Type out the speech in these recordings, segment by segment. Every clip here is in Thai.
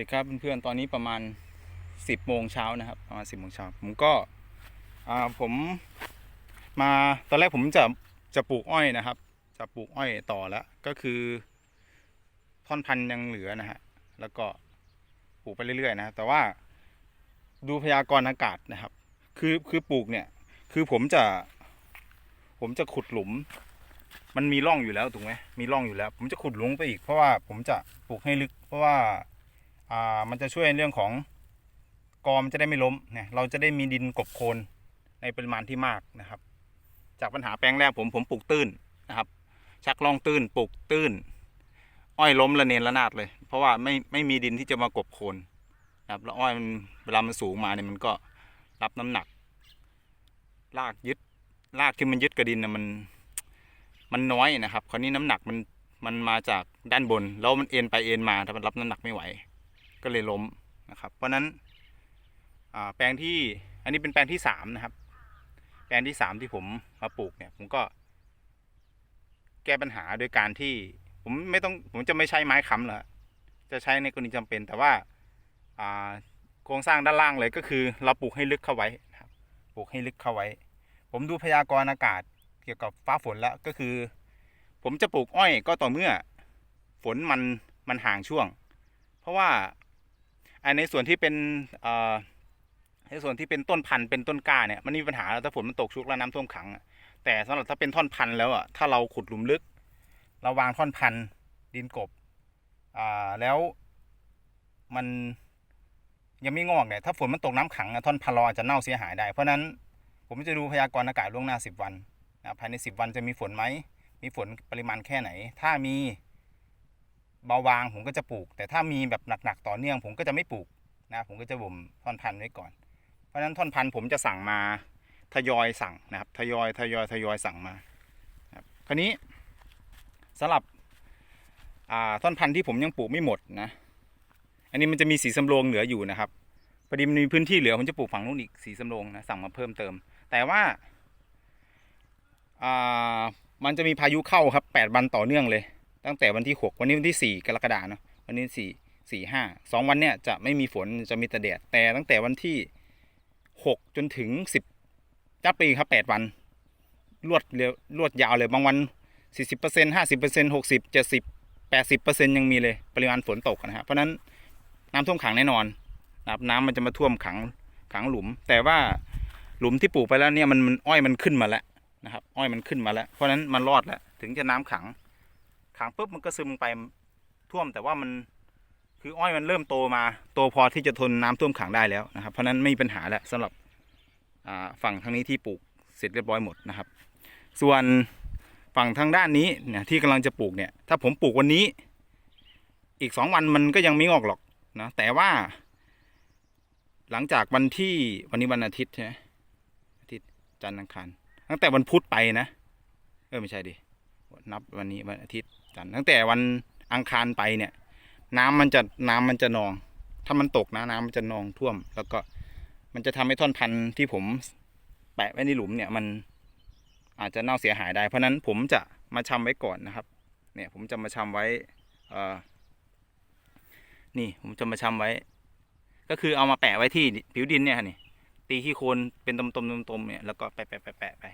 ดีครับเพื่อนๆตอนนี้ประมาณ 10โมงเช้านะครับประมาณ10โมงเช้าผมก็ผมมาตอนแรกผมจะจะปลูกอ้อยนะครับ จะปลูกอ้อยต่อแล้วก็คือท่อนพันธุ์ยังเหลือนะฮะแล้วก็ปลูกไปเรื่อยๆนะแต่ว่าดูพยากรณ์อากาศนะครับ คือคือปลูกเนี่ยคือผมจะ ผมจะขุดหลุม มันมีร่องอยู่แล้วถูกไหมมีร่องอยู่แล้ว ผมจะขุดหลุมไปอีกเพราะว่าผมจะปลูกให้ลึก เพราะว่า อ่ามันจะช่วยในเรื่องของกอมจะได้ไม่ล้มเนี่ยเราจะได้มีดินกบโคลนในปริมาณที่มากนะครับ จากปัญหาแปลงแรกผมผมปลูกตื้นนะครับ ชักล่องตื้นปลูกตื้น อ้อยล้มระเนระนาดเลย เพราะว่าไม่ไม่มีดินที่จะมากบโคลนนะครับแล้วอ้อยมันเวลามันสูงมาเนี่ยมันก็รับน้ำหนักลากยึดลากที่มันยึดกับดินนะมันมันน้อยนะครับ คราวนี้น้ำหนักมันมันมาจากด้านบน แล้วมันเอ็นไปเอ็นมาถ้ามันรับน้ำหนักไม่ไหว ก็เลยล้มนะครับ เพราะนั้นแปลงที่อันนี้เป็นแปลงที่สามนะครับ แปลงที่สามที่ผมมาปลูกเนี่ย ผมก็แก้ปัญหาโดยการที่ผมไม่ต้องผมจะไม่ใช้ไม้ค้ำแล้วจะใช้ในกรณีจำเป็น แต่ว่าอ่าโครงสร้างด้านล่างเลยก็คือ เราปลูกให้ลึกเข้าไว้นะครับปลูกให้ลึกเข้าไว้ ผมดูพยากรณ์อากาศเกี่ยวกับฟ้าฝนแล้วก็คือ ผมจะปลูกอ้อยก็ต่อเมื่อ ฝนมันมันห่างช่วง เพราะว่า อันในส่วนที่เป็นในส่วนที่เป็นต้นพันธุ์เป็นต้นกล้าเนี่ยมันมีปัญหาแล้วถ้าฝนมันตกชุกแล้วน้ำท่วมขัง แต่สำหรับถ้าเป็นท่อนพันธุ์แล้วอะถ้าเราขุดหลุมลึกเราวางท่อนพันธุ์ดินกบอ่าแล้วมันยังไม่งอกเนี่ยถ้าฝนมันตกน้ำขังอะท่อนพันธุ์เราอาจจะเน่าเสียหายได้ เพราะฉะนั้นผมจะดูพยากรณ์อากาศล่วงหน้า 10 วันนะภายใน 10 วันจะมีฝนไหมมีฝนปริมาณแค่ไหน ถ้ามี เบาบางผมก็จะปลูก แต่ถ้ามีแบบหนักๆต่อเนื่อง ผมก็จะไม่ปลูกนะผมก็จะบ่มท่อนพันธุ์ไว้ก่อน เพราะฉะนั้นท่อนพันธุ์ผมจะสั่งมาทยอยสั่งนะครับทยอยทยอยทยอยสั่งมาครับคราวนี้สำหรับท่อนพันธุ์ที่ผมยังปลูกไม่หมดนะ อันนี้มันจะมีสีสำโรงเหลืออยู่นะครับพอดีมันมีพื้นที่เหลือผมจะปลูกฝั่งนู้นอีกสีสำโรงนะสั่งมาเพิ่มเติม แต่ว่าอ่ามันจะมีพายุเข้าครับแปดวันต่อเนื่องเลย ตั้งแต่วันที่ 6 วันนี้วันที่ 4 กรกฎาเนอะวันนี้4 4 5 2 วันเนี้ยจะไม่มีฝนจะมีแต่แดดแต่ตั้งแต่วันที่ 6 จนถึง 10จับปีครับ8วันรวดเร็วรวดยาวเลยบางวัน 40% 50% 60 70 80%ยังมีเลยปริมาณฝนตกนะฮะเพราะนั้นน้ำท่วมขังแน่นอนนะครับน้ำมันจะมาท่วมขังขังหลุม แต่ว่าหลุมที่ปลูกไปแล้วเนี่ยมันมันอ้อยมันขึ้นมาแล้วนะครับ อ้อยมันขึ้นมาแล้ว เพราะฉะนั้นมันรอดแล้ว ถึงจะน้ำขัง ขังปุ๊บมันก็ซึมไปท่วมแต่ว่ามันคืออ้อยมันเริ่มโตมาโตพอที่จะทนน้ำท่วมขังได้แล้วนะครับ เพราะนั้นไม่มีปัญหาแล้วสำหรับฝั่งทางนี้ที่ปลูกเสร็จเรียบร้อยหมดนะครับ ส่วนฝั่งทางด้านนี้เนี่ยที่กำลังจะปลูกเนี่ยถ้าผมปลูกวันนี้ อีกสองวันมันก็ยังไม่งอกหรอกนะแต่ว่า หลังจากวันที่วันนี้วันอาทิตย์ใช่ไหมอาทิตย์จันทร์อังคารตั้งแต่วันพุธไปนะ เออไม่ใช่ดินับวันนี้วันอาทิตย์จันทร์ตั้งแต่วันอังคารไปเนี่ย น้ำมันจะน้ำมันจะนอง ถ้ามันตกนะน้ำมันจะนองท่วม แล้วก็มันจะทำให้ท่อนพันธุ์ที่ผมแปะไว้ในหลุมเนี่ยมันอาจจะเน่าเสียหายได้ เพราะนั้นผมจะมาชำไว้ก่อนนะครับ เนี่ยผมจะมาชำไว้เอ่อนี่ผมจะมาชำไว้ ก็คือเอามาแปะไว้ที่ผิวดินเนี่ยนี่ตีขี้โคลนเป็นตมๆตมๆเนี่ยแล้วก็แปะแปะแปะแปะไป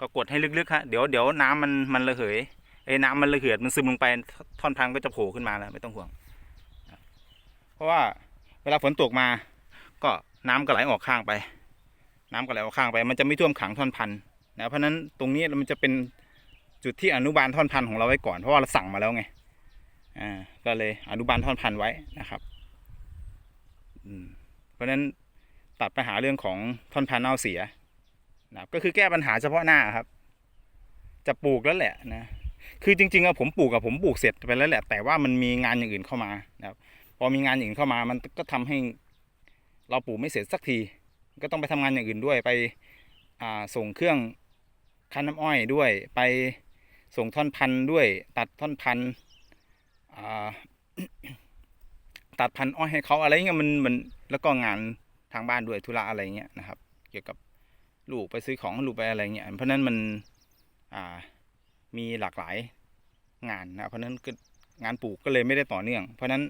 ก็กดให้ลึกๆฮะเดี๋ยวเดี๋ยวน้ำมันมันระเหย ไอ้น้ำมันระเหือดมันซึมลงไปท่อนพังก็จะโผล่ขึ้นมาแล้วไม่ต้องห่วง เพราะว่าเวลาฝนตกมา ก็น้ำก็ไหลออกข้างไป น้ำก็ไหลออกข้างไป มันจะไม่ท่วมขังท่อนพันธุ์นะเพราะนั้นตรงนี้มันจะเป็นจุดที่อนุบาลท่อนพันธุ์ของเราไว้ก่อนเพราะว่าเราสั่งมาแล้วไงอ่าก็เลยอนุบาลท่อนพันธุ์ไว้นะครับเพราะฉะนั้นตัดปัญหาเรื่องของท่อนพันธุ์เน่าเสียนะก็คือแก้ปัญหาเฉพาะหน้าครับ จะปลูกแล้วแหละนะ คือจริงๆอะผมปลูกอะผมปลูกเสร็จไปแล้วแหละ แต่ว่ามันมีงานอย่างอื่นเข้ามานะครับ พอมีงานอย่างอื่นเข้ามา มันก็ทำให้เราปลูกไม่เสร็จสักที ก็ต้องไปทำงานอย่างอื่นด้วย ไปส่งเครื่องคั้นน้ำอ้อยด้วย ไปส่งท่อนพันธุ์ด้วย ตัดท่อนพันธุ์ตัดพันธุ์อ้อยให้เขาอะไรเงี้ยมันมันแล้วก็งานทางบ้านด้วยธุระอะไรเงี้ยนะครับ เกี่ยวกับลูกไปซื้อของลูกไปอะไรเงี้ย เพราะฉะนั้นมันอ่า มีหลากหลายงานนะเพราะนั้นก็งานปลูกก็เลยไม่ได้ต่อเนื่อง เพราะนั้น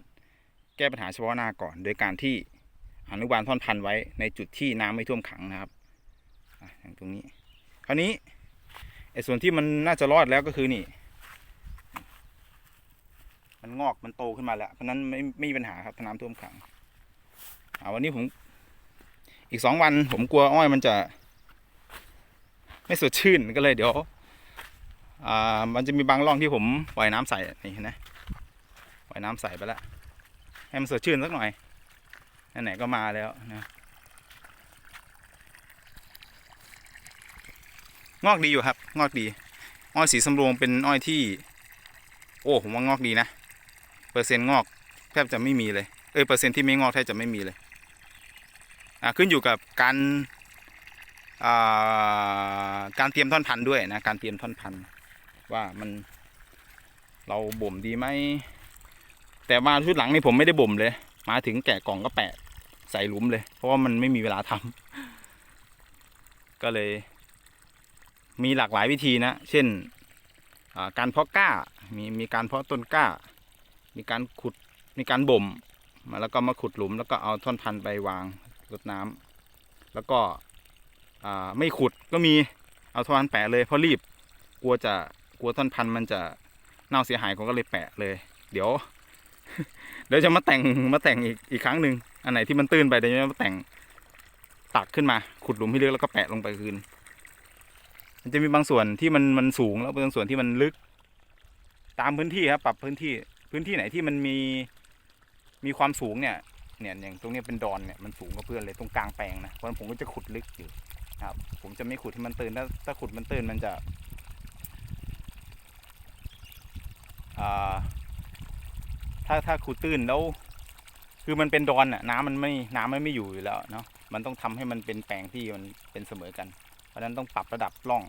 แก้ปัญหาเฉพาะหน้าก่อน โดยการที่อนุบาลท่อนพันไว้ในจุดที่น้ำไม่ท่วมขังนะครับอย่างตรงนี้ คราวนี้ไอ้ส่วนที่มันน่าจะรอดแล้วก็คือนี่ มันงอกมันโตขึ้นมาแล้ว เพราะนั้นไม่ไม่มีปัญหาครับถ้าน้ำท่วมขังอาวันนี้ผมอีกสองวันผมกลัวอ้อยมันจะ ไม่สดชื่นก็เลยเดี๋ยว อ่ามันจะมีบางร่องที่ผมปล่อยน้ำใส่นี่เห็นไหมปล่อยน้ำใส่ไปแล้วให้มันสดชื่นสักหน่อยไหนๆก็มาแล้วนะงอกดีอยู่ครับ งอกดี อ้อยสีสำโรงเป็นอ้อยที่ โอ้ผมว่างอกดีนะ เปอร์เซ็นต์งอกแทบจะไม่มีเลย เอ้ยเปอร์เซ็นต์ที่ไม่งอกแทบจะไม่มีเลย อ่าขึ้นอยู่กับการ อ่า การเตรียมท่อนพันธุ์ด้วยนะ การเตรียมท่อนพันธุ์ ว่ามันเราบ่มดีไหมแต่มาชุดหลังนี่ผมไม่ได้บ่มเลย มาถึงแกะกล่องก็แปะใส่หลุมเลย เพราะว่ามันไม่มีเวลาทำก็เลย มีหลากหลายวิธีนะ เช่นการเพาะกล้ามีมีการเพาะต้นกล้า มีการขุดมีการบ่มมาแล้วก็มาขุดหลุม แล้วก็เอาท่อนพันธุ์ไปวางรดน้ำแล้วก็ไม่ขุดก็มีเอาท่อนพันธุ์แปะเลยเพราะรีบกลัวจะ กลัวท่อนพันธุ์มันจะเน่าเสียหายผมก็เลยแปะเลย เดี๋ยว เดี๋ยวจะมาแต่งมาแต่งอีกอีกครั้งหนึ่งอันไหนที่มันตื้นไปเดี๋ยวจะมาแต่งตักขึ้นมา ขุดหลุมให้ลึกแล้วก็แปะลงไปคืน มันจะมีบางส่วนที่มันมันสูงแล้วบางส่วนที่มันลึก ตามพื้นที่ครับ ปรับพื้นที่พื้นที่ไหนที่มันมีมีความสูงเนี่ยเนี่ยอย่างตรงนี้เป็นดอนเนี่ยมันสูงกว่าเพื่อนเลยตรงกลางแปลงนะเพราะผมก็จะขุดลึกอยู่ครับ ผมจะไม่ขุดให้มันตื้นถ้าถ้าขุดมันตื้นมันจะอ่า ถ้าถ้าขุดตื้นแล้ว คือมันเป็นดอนอะน้ำมันไม่น้ำมันไม่อยู่อยู่แล้วเนาะมันต้องทำให้มันเป็นแปลงที่มันเป็นเสมอกัน เพราะนั้นต้องปรับระดับร่อง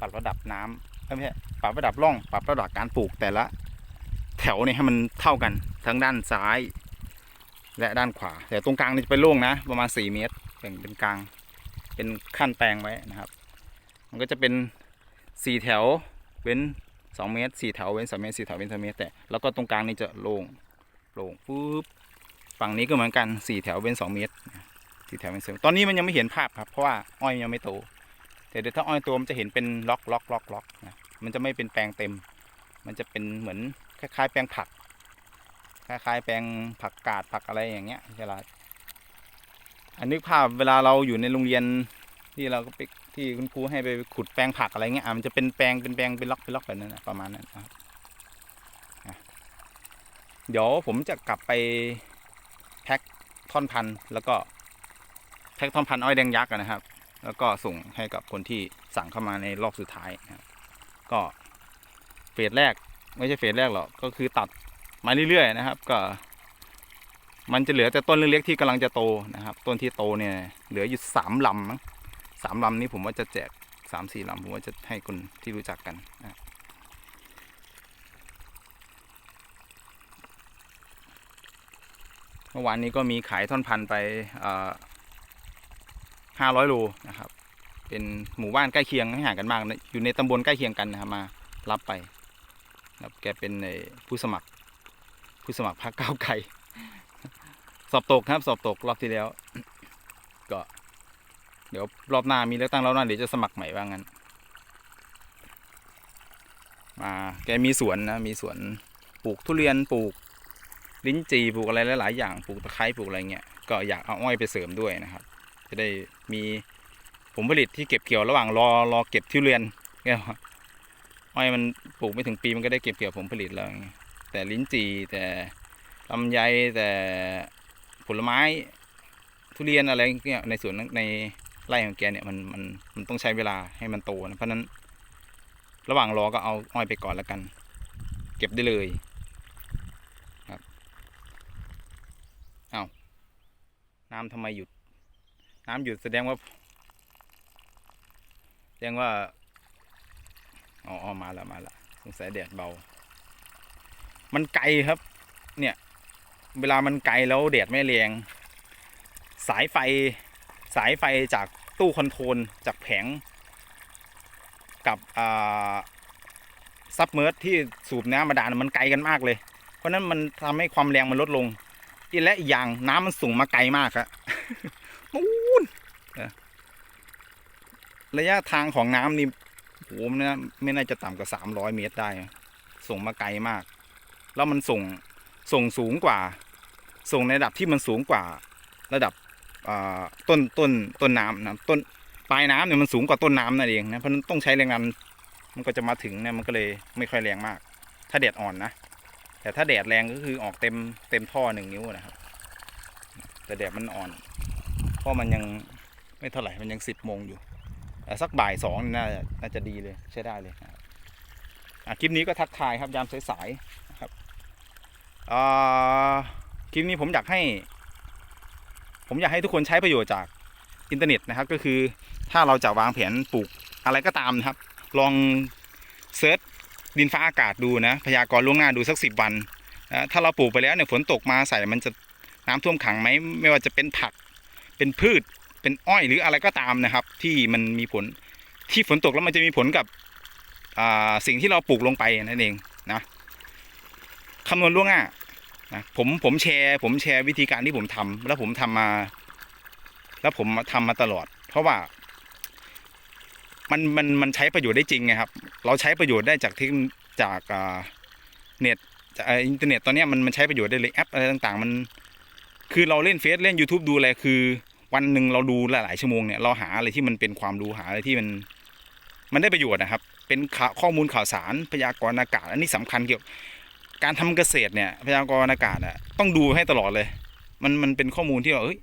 ปรับระดับน้ำไม่ใช่ปรับระดับร่อง ปรับระดับการปลูกแต่ละ แถวเนี่ยให้มันเท่ากันทั้งด้านซ้าย และด้านขวา แต่ตรงกลางนี่จะเป็นโล่งนะ ประมาณ 4 เมตรแบ่งเป็นกลาง เป็นขั้นแปลงไว้นะครับ มันก็จะเป็น 4 แถวเว้น 2เมตร4แถวเว้น2เมตร4แถวเว้น2เมตรแต่แล้วก็ตรงกลางนี่จะโล่งโล่งปุ๊บฝั่งนี้ก็เหมือนกัน4แถวเว้น2เมตร4แถวเว้น2เมตรตอนนี้มันยังไม่เห็นภาพครับเพราะว่าอ้อยยังไม่โต แต่เดี๋ยวถ้าอ้อยโตมันจะเห็นเป็นล็อกล็อกล็อกล็อกนะมันจะไม่เป็นแปลงเต็ม มันจะเป็นเหมือนคล้ายๆ แปลงผักคล้ายๆแปลงผักกาดผักอะไรอย่างเงี้ยเวลาอันนึกภาพเวลาเราอยู่ในโรงเรียนที่เราก็ไป ที่คุณครูให้ไปขุดแปลงผักอะไรเงี้ยอะมันจะเป็นแปลงเป็นแปลงเป็นล็อกเป็นล็อกแบบนั้นนะประมาณนั้นนะครับเดี๋ยวผมจะกลับไปแพ็คท่อนพันธุ์แล้วก็แพ็คท่อนพันธุ์อ้อยแดงยักษ์นะครับ แล้วก็ส่งให้กับคนที่สั่งเข้ามาในรอบสุดท้ายนะครับก็เฟสแรกไม่ใช่เฟสแรกหรอกก็คือตัดมาเรื่อยๆนะครับ ก็ มันจะเหลือแต่ต้นเล็กๆที่กำลังจะโตนะครับ ต้นที่โตเนี่ยเหลืออยู่สามลำมั้ง สามลำนี้ผมว่าจะแจกสามสี่ลำผมว่าจะให้คนที่รู้จักกันนะเมื่อวานนี้ก็มีขายท่อนพันไปห้าร้อยโลนะครับ เป็นหมู่บ้านใกล้เคียงไม่ห่างกันมากนะอยู่ในตำบลใกล้เคียงกันนะครับมารับไปครับแกเป็นในผู้สมัคร ผู้สมัครพรรคก้าวไกล สอบตกครับ สอบตกรอบที่แล้ว ก็ เดี๋ยวรอบหน้ามีเลือกตั้งรอบหน้าเดี๋ยวจะสมัครใหม่ว่างั้น มาแกมีสวนนะมีสวนปลูกทุเรียนปลูกลิ้นจี่ปลูกอะไรหลายๆอย่างปลูกตะไคร้ปลูกอะไรเงี้ยก็อยากเอาอ้อยไปเสริมด้วยนะครับ จะได้มีผลผลิตที่เก็บเกี่ยวระหว่างรอรอเก็บทุเรียนเนี่ยอ้อยมันปลูกไม่ถึงปีมันก็ได้เก็บเกี่ยวผลผลิตแล้วไงแต่ลิ้นจี่แต่ลำไยแต่ผลไม้ทุเรียนอะไรเงี้ยในสวนใน ไร่ของแกเนี่ยมันมันมันต้องใช้เวลาให้มันโตนะเพราะนั้น ระหว่างรอก็เอาอ้อยไปก่อนแล้วกัน เก็บได้เลยครับเอาน้ำทำไมหยุด น้ำหยุดแสดงว่า แสดงว่าอ๋ออ๋อมาแล้วมาแล้วสงสัยแดดเบา มันไกลครับ เนี่ย เวลามันไกลแล้วแดดไม่แรงสายไฟ สายไฟจากตู้คอนโทรลจากแผง กับซับเมอร์ที่สูบน้ำบาดาลมันไกลกันมากเลย เพราะนั้นมันทำให้ความแรงมันลดลงอีกและอีกอย่างน้ำมันสูงมาไกลมากครับนู่นระยะทางของน้ำนี่โหมนน่ไม่น่าจะต่ำกว่าสามร้อยเมตรได้ ส่งมาไกลมาก แล้วมันส่งส่งสูงกว่า ส่งในระดับที่มันสูงกว่า ระดับ ต้นต้นต้นน้ำนะต้นปลายน้ำเนี่ยมันสูงกว่าต้นน้ำนั่นเองนะเพราะนั้นต้องใช้แรงงานมันก็จะมาถึงเนี่ยมันก็เลยไม่ค่อยแรงมาก ถ้าแดดอ่อนนะแต่ถ้าแดดแรงก็คือออกเต็มเต็มท่อหนึ่งนิ้วนะครับ แต่แดดมันอ่อน เพราะมันยังไม่เท่าไหร่มันยังสิบโมงอยู่แต่สักบ่ายสองน่าจะน่าจะดีเลยใช้ได้เลยครับอะคลิปนี้ก็ทักทายครับยามสายๆนะครับอ่าคลิปนี้ผมอยากให้ ผมอยากให้ทุกคนใช้ประโยชน์จากอินเทอร์เน็ตนะครับ ก็คือถ้าเราจะวางแผนปลูกอะไรก็ตามนะครับ ลองเซิร์ชดินฟ้าอากาศดูนะพยากรณ์ล่วงหน้าดูสักสิบวันนะถ้าเราปลูกไปแล้วเนี่ยฝนตกมาใส่มันจะน้ำท่วมขังไหมไม่ว่าจะเป็นผัก เป็นพืช เป็นอ้อยหรืออะไรก็ตามนะครับ ที่มันมีผลที่ฝนตกแล้วมันจะมีผลกับสิ่งที่เราปลูกลงไปนั่นเองนะคำนวณล่วงหน้า นะผมผมแชร์ ผมแชร์วิธีการที่ผมทำแล้วผมทำมา แล้วผมทำมาตลอด เพราะว่า มันมันมันใช้ประโยชน์ได้จริงไงครับ เราใช้ประโยชน์ได้จากที่จากเน็ตจากอินเทอร์เน็ตตอนนี้มันมันใช้ประโยชน์ได้เลยแอปอะไรต่างๆ มัน คือเราเล่นเฟซเล่น YouTube ดูอะไรคือ วันหนึ่งเราดูหลายๆชั่วโมงเนี่ยเราหาอะไรที่มันเป็นความรู้หาอะไรที่มัน มันได้ประโยชน์นะครับ เป็นข่าวข้อมูลข่าวสารพยากรณ์อากาศ อันนี้สำคัญเกี่ยว การทำเกษตรเนี่ยพยากรณ์อากาศอะต้องดูให้ตลอดเลย มันมันเป็นข้อมูลที่เราเอ้ย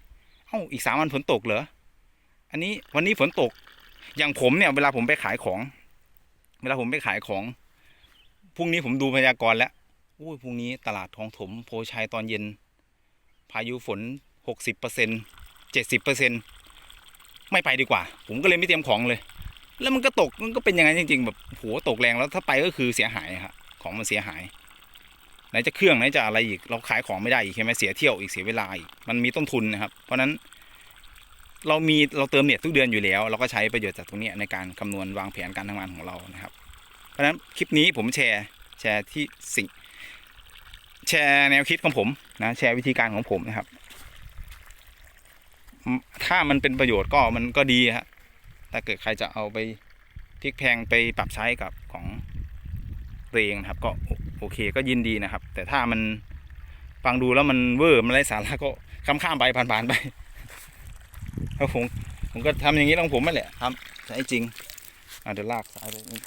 เอ้าอีกสามวันฝนตกเหรออันนี้วันนี้ฝนตก อย่างผมเนี่ย เวลาผมไปขายของ เวลาผมไปขายของพรุ่งนี้ผมดูพยากรณ์แล้วอุ้ยพรุ่งนี้ตลาดทองถมโพชัยตอนเย็น พายุฝนหกสิบเปอร์เซ็นเจ็ดสิบเปอร์เซ็นไม่ไปดีกว่า ผมก็เลยไม่เตรียมของเลย แล้วมันก็ตกมันก็เป็นอย่างนั้นจริง ๆ แบบโหตกแรงแล้วถ้าไปก็คือเสียหายครับของมันเสียหาย ไหนจะเครื่องไหนจะอะไรอีกเราขายของไม่ได้อีกใช่ไหมเสียเที่ยวอีกเสียเวลาอีกมันมีต้นทุนนะครับ เพราะนั้น เรามีเราเติมเน็ตทุกเดือนอยู่แล้ว เราก็ใช้ประโยชน์จากตรงนี้ในการคำนวณวางแผนการทำงานของเรานะครับ เพราะนั้นคลิปนี้ผมแชร์แชร์ที่สิ่ง แชร์แนวคิดของผมนะแชร์วิธีการของผมนะครับ ถ้ามันเป็นประโยชน์ก็มันก็ดีฮะถ้าเกิดใครจะเอาไปพลิกแพงไปปรับใช้กับของตัวเองนะครับ ก็ โอเคก็ยินดีนะครับ แต่ถ้ามันฟังดูแล้วมันเวอร์มันไร้สาระก็ข้ามข้ามๆไปผ่านๆไปครับผมผมก็ทำอย่างนี้ของผมนั่นแหละครับใช้จริงอะเดี๋ยวลากสายไปนี่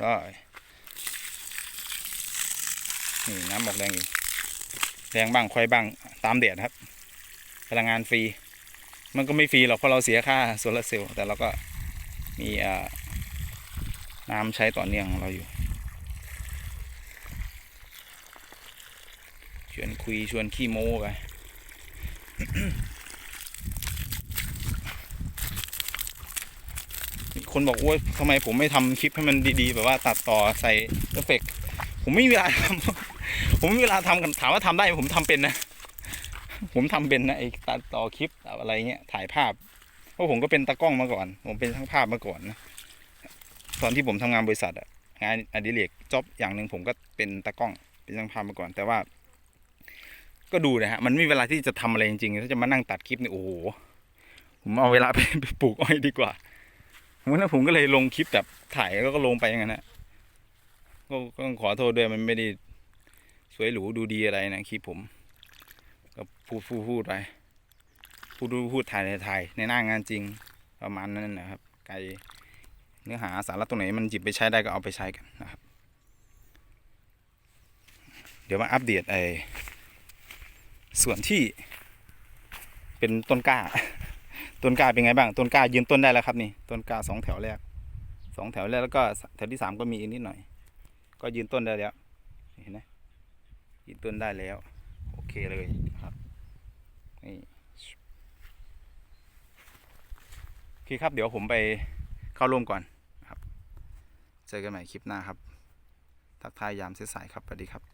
ได้นี่น้ำออกแรงอยู่แรงบ้างค่อยบ้างตามเดดครับ พลังงานฟรี มันก็ไม่ฟรีหรอกเพราะเราเสียค่าโซลาร์เซลล์แต่เราก็ มีน้ำใช้ต่อเนื่องของเราอยู่ ชวนคุยชวนขี้โม้ไปมีคนบอกว่าทำไมผมไม่ทำคลิปให้มันดีๆ แบบว่าตัดต่อใส่เอฟเฟกต์ผมไม่มีเวลาทำผมไม่มีเวลาทำกันถามว่าทำได้ไหมผมทำเป็นนะ ผมทำเป็นนะไอ้ตัดต่อคลิปอะไรเงี้ยถ่ายภาพ เพราะผมก็เป็นตากล้องมาก่อน ผมเป็นช่างภาพมาก่อนนะตอนที่ผมทำงานบริษัทอะงานอดิเรกจ็อบอย่างหนึ่งผมก็เป็นตากล้องเป็นช่างภาพมาก่อน แต่ว่า ก็ดูนะฮะมันไม่มีเวลาที่จะทำอะไรจริงๆถ้าจะมานั่งตัดคลิปนี่โอ้โหผมเอาเวลาไปไปปลูกอ้อยดีกว่าวันนั้นผมก็เลยลงคลิปแบบถ่ายแล้วก็ลงไปอย่างนั้นนะก็ก็ต้องขอโทษด้วยมันไม่ได้สวยหรูดูดีอะไรนะคลิปผม ก็พูดพูดพูดไป พูดพูดพูดถ่ายถ่ายถ่ายในหน้างานจริงประมาณนั้นนะครับ ไกลเนื้อหาสาระตรงไหนมันหยิบไปใช้ได้ก็เอาไปใช้กันนะครับ เดี๋ยวมาอัปเดตไอส่วนที่ เป็นต้นกล้า ต้นกล้าเป็นไงบ้าง ต้นกล้ายืนต้นได้แล้วครับนี่ ต้นกล้าสองแถวแรกสองแถวแรกแล้วก็แถวที่สามก็มีอีกนิดหน่อย ก็ยืนต้นได้แล้วเห็นไหมยืนต้นได้แล้ว โอเคเลยครับนี่ โอเคครับ เดี๋ยวผมไปเข้าร่วมก่อนครับ เจอกันใหม่คลิปหน้าครับ ทักทายยามสายๆครับสวัสดีครับ